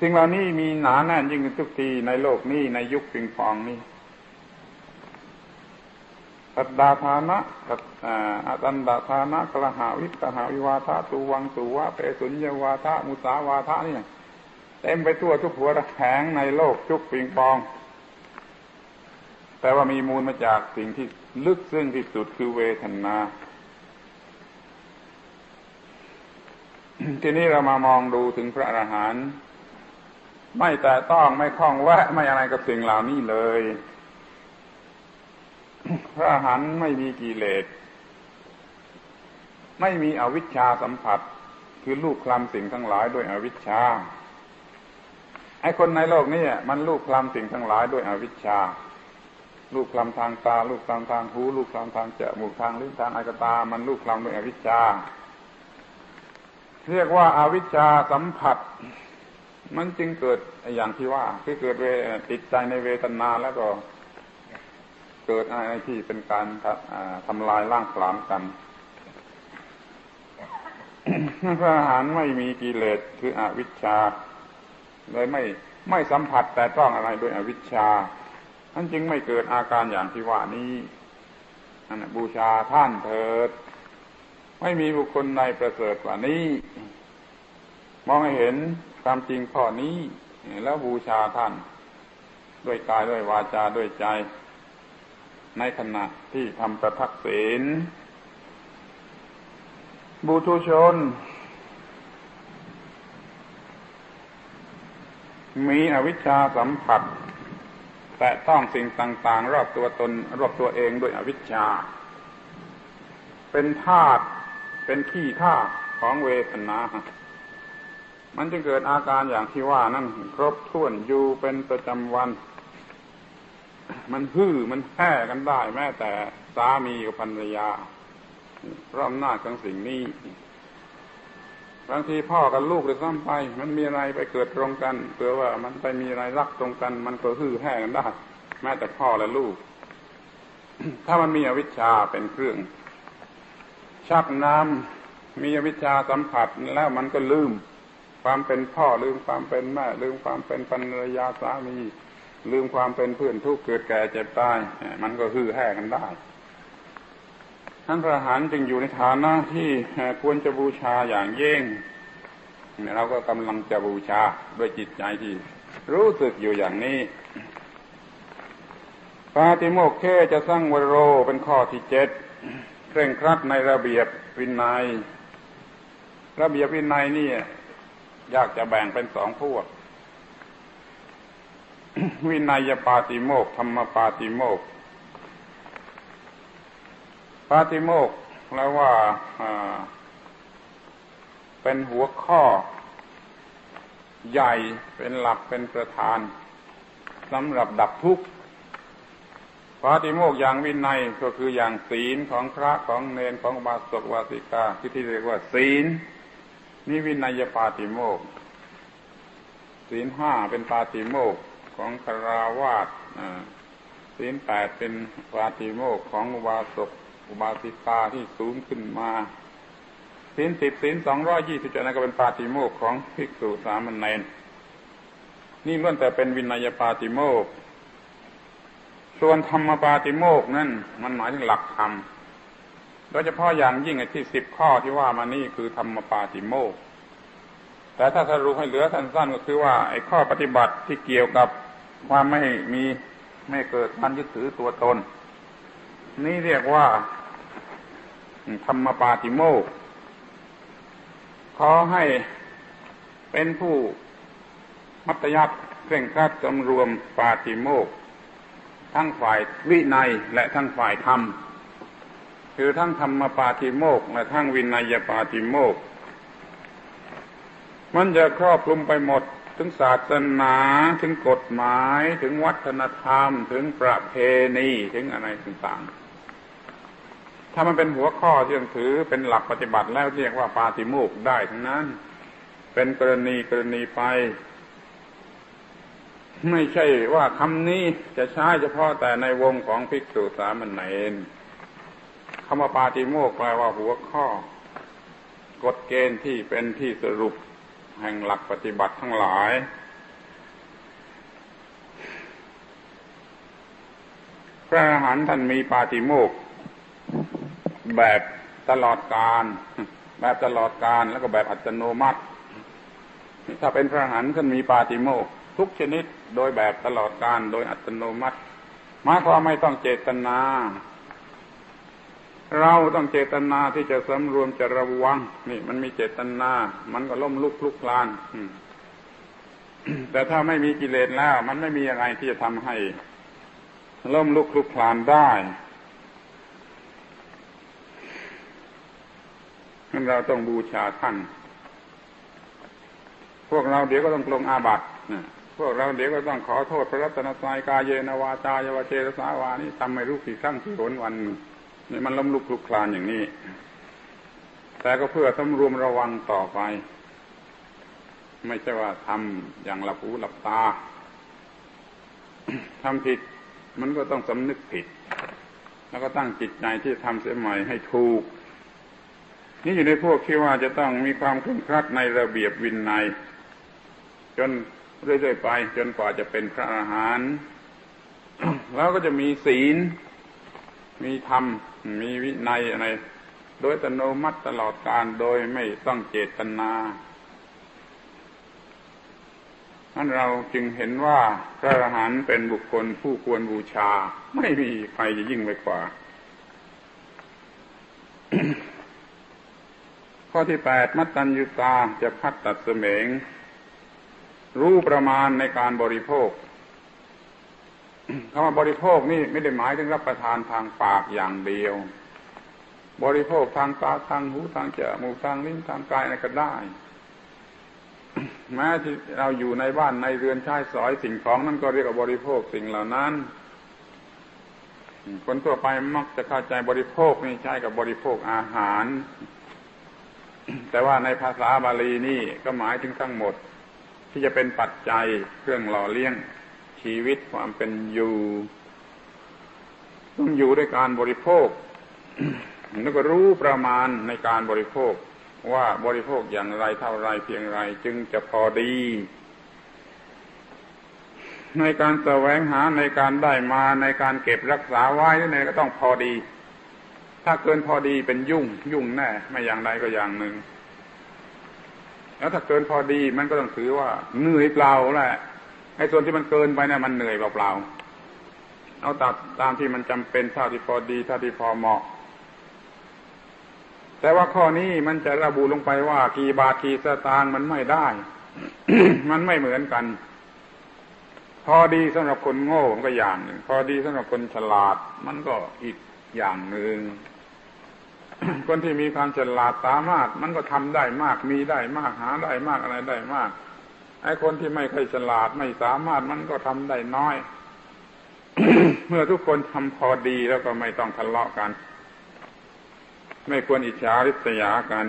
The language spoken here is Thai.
สิ่งเหล่านี้มีหนาแน่นยิ่งขึ้นทุกทีในโลกนี้ในยุคปิงปองนี้ตัดดาธานะตัดอาตันดาธานะกระหาวิกหาวิวาทะตูวังตูวะเปสุญญวาทะมุสาวาทะนี่เต็มไปทั่วทุกหัวระแหงในโลกยุคปิงปอง แต่ว่ามีมูลมาจากสิ่งที่ลึกซึ้งที่สุดคือเวทนา ทีนี้เรามามองดูถึงพระอรหันต์ไม่แต่ต้องไม่คล้องแวะไม่อะไรกับสิ่งเหล่านี้เลย พระอรหันต์ไม่มีกิเลสไม่มีอวิชชาสัมผัส คือลูกคลำสิ่งทั้งหลายด้วยอวิชชาไอ้คนในโลกนี้มันลูกคลำสิ่งทั้งหลายด้วยอวิชชา ลูกคลำทางตา ลูกคลำทางหู ลูกคลำทางจมูกทางลิ้นทางอายตา มันลูกคลำด้วยอวิชชา เรียกว่าอาวิชชาสัมผัส มันจึงเกิดอย่างที่ว่า คือเกิดเวติดใจในเวทนาแล้วก็เกิดอะไรที่เป็นการทำลายร่างกลางกันพระอาหารไม่มีกิเลสคืออวิชชาเลยไม่ไม่สัมผัสแต่ต้องอะไรด้วยอวิชชาท่านจึงไม่เกิดอาการอย่างที่ว่านี้บูชาท่านเถิด ไม่มีบุคคลใดประเสริฐกว่านี้ มองให้เห็นความจริงข้อนี้ แล้วบูชาท่าน ด้วยกายด้วยวาจาด้วยใจ ในขณะที่ทำประทักษิณบุตุชน มีอวิชชาสัมผัส แต่ต้องสิ่งต่าง ๆ รอบตัวตน รอบตัวเองด้วยอวิชชา เป็นธาตุ เป็นขี้ท่าของเวทนา มันจึงเกิดอาการอย่างที่ว่านั่นครบถ้วนอยู่เป็นประจำวัน มันฮื้อมันแห่กันได้แม้แต่สามีกับภรรยาเพราะอำนาจของสิ่งนี้ บางทีพ่อกับลูกเลยซ้ำไป มันมีอะไรไปเกิดตรงกันเผื่อว่ามันไปมีอะไรรักตรงกัน มันก็ฮื้อแห่กันได้แม้แต่พ่อและลูก ถ้ามันมีอวิชชาเป็นเครื่อง ชักน้ำมีวิชาสัมผัสแล้วมันก็ลืม ความเป็นพ่อลืมความเป็นแม่ ลืมความเป็นภรรยาสามี ลืมความเป็นเพื่อนทุกเกิดแก่เจ็บตายมันก็ฮือแห่กันได้ท่านพระหารจึงอยู่ในฐานะที่ควรจะบูชาอย่างเย่งเราก็กำลังจะบูชาด้วยจิตใจที่รู้สึกอยู่อย่างนี้ปาติโมกเขจะสร้างวโรเป็นข้อที่เจ็ด เคร่งครัดในระเบียบวินัย ระเบียบวินัยนี่อยากจะแบ่งเป็นสองพวก วินัยปาติโมกธรรมปาติโมกปาติโมกแล้วว่าเป็นหัวข้อ ใหญ่เป็นหลักเป็นประธานสำหรับดับทุกข์ ปาติโมกอย่างวินัยก็คืออย่างศีลของพระของเนนของบาสกวาสิกาที่ที่เรียกว่าศีลนี่วินัยปาติโมกศีลห้าเป็นปาติโมกของคราวาสศีลแปดเป็นปาติโมกของอุบาสกอุบาสิกาที่สูงขึ้นมาศีลสิบศีลสองร้อยยี่สิบเจ็ดนั่นก็เป็นปาติโมกของภิกษุสามเณรนี่ล้วนแต่เป็นวินัยปาติโมก ส่วนธรรมปาติโมกนั่นมันหมายถึงหลักธรรม โดยเฉพาะอย่างยิ่งไอ้ที่สิบข้อที่ว่ามานี่คือธรรมปาติโมก แต่ถ้าสรุปให้เหลือสั้นๆก็คือว่าไอ้ข้อปฏิบัติที่เกี่ยวกับความไม่มีไม่เกิดการยึดถือตัวตน นี่เรียกว่า ธรรมปาติโมกขอให้เป็นผู้มัตยัดเคร่งครัดสำรวมปาติโมก ทั้งฝ่ายวินัยและทั้งฝ่ายธรรม คือทั้งธรรมปาติโมกและทั้งวินัยปาติโมก มันจะครอบคลุมไปหมดถึงศาสนาถึงกฎหมายถึงวัฒนธรรม ถึงประเพณีถึงอะไรต่างๆ ถ้ามันเป็นหัวข้อที่ต้องถือเป็นหลักปฏิบัติแล้วเรียกว่าปาติโมกได้ทั้งนั้น เป็นกรณีกรณีไป ไม่ใช่ว่าคำนี้จะใช้เฉพาะแต่ในวงของภิกษุสามเณรคำว่าปาติโมกแปลว่าหัวข้อกฎเกณฑ์ที่เป็นที่สรุปแห่งหลักปฏิบัติทั้งหลาย พระอรหันต์ท่านมีปาฏิโมกข์แบบตลอดการแบบตลอดการแล้วก็แบบอัตโนมัติ ถ้าเป็นพระอรหันต์ท่านมีปาฏิโมก ทุกชนิดโดยแบบตลอดการโดยอัตโนมัติหมายความไม่ต้องเจตนา เราต้องเจตนาที่จะสำรวมจะระวัง นี่ มันมีเจตนา มันก็ล่มลุกลุกลานแต่ถ้าไม่มีกิเลสแล้ว มันไม่มีอะไรที่จะทำให้ล่มลุกลุกลานได้เราต้องบูชาท่าน พวกเราเดี๋ยวก็ต้องปลงอาบัติ พวกเราเดี๋ยวก็ต้องขอโทษพระรัตนตรัยกายเยนวาจายาวเจรสาวานี่ทำไม่รู้กี่ครั้งกี่หนวันนี่มันล้มลุกคลุกคลานอย่างนี้ แต่ก็เพื่อสำรวมระวังต่อไป ไม่ใช่ว่าทำอย่างหลับหูหลับตาทำผิดมันก็ต้องสำนึกผิด แล้วก็ตั้งจิตใจที่ทำเสียใหม่ให้ถูก นี่อยู่ในพวกที่ว่าจะต้องมีความเคร่งครัดในระเบียบวินัยจน เรื่อยๆไป จนกว่าจะเป็นพระอาหารแล้วก็จะมีศีล มีธรรม มีวินัยอะไร โดยอัตโนมัติตลอดการโดยไม่ต้องเจตนานั้นเราจึงเห็นว่าพระอรหันต์เป็นบุคคลผู้ควรบูชา ไม่มีใครจะยิ่งไปกว่า ข้อที่แปดมัตตัญญุตาจะพัดตัดเสมง รู้ประมาณในการบริโภคคำว่าบริโภคนี่ไม่ได้หมายถึงรับประทานทางปากอย่างเดียว บริโภคทางตาทางหูทางจมูกทางลิ้นทางกายอะไรก็ได้แม้ที่เราอยู่ในบ้านในเรือนใช้สอยสิ่งของนั่นก็เรียกว่าบริโภคสิ่งเหล่านั้น คนทั่วไปมักจะเข้าใจบริโภคนี่ใช้กับบริโภคอาหาร แต่ว่าในภาษาบาลีนี่ก็หมายถึงทั้งหมด ที่จะเป็นปัจจัยเครื่องหล่อเลี้ยงชีวิตความเป็นอยู่ต้องอยู่ด้วยการบริโภคแล้วก็รู้ประมาณในการบริโภค ว่าบริโภคอย่างไรเท่าไรเพียงไรจึงจะพอดี ในการแสวงหาในการได้มาในการเก็บรักษาไว้นั่นก็ต้องพอดี ถ้าเกินพอดีเป็นยุ่ง ยุ่งแน่ ไม่อย่างใดก็อย่างหนึ่ง แล้วถ้าเกินพอดีมันก็ต้องถือว่าเหนื่อยเปล่าแหละไอ้ส่วนที่มันเกินไปเนี่ยมันเหนื่อยเปล่าๆเอาตัดตามที่มันจำเป็นเท่าที่พอดีเท่าที่พอเหมาะ แต่ว่าข้อนี้มันจะระบุลงไปว่ากี่บาทกี่สตางค์มันไม่ได้ มันไม่เหมือนกัน พอดีสำหรับคนโง่มันก็อย่างหนึ่งพอดีสำหรับคนฉลาด มันก็อีกอย่างหนึ่ง คนที่มีความฉลาดสามารถ มันก็ทำได้มากมีได้มากหาได้มากอะไรได้มากไอ้คนที่ไม่ค่อยฉลาดไม่สามารถมันก็ทำได้น้อย เมื่อทุกคนทำพอดีแล้วก็ไม่ต้องทะเลาะกัน ไม่ควรอิจฉาริษยากัน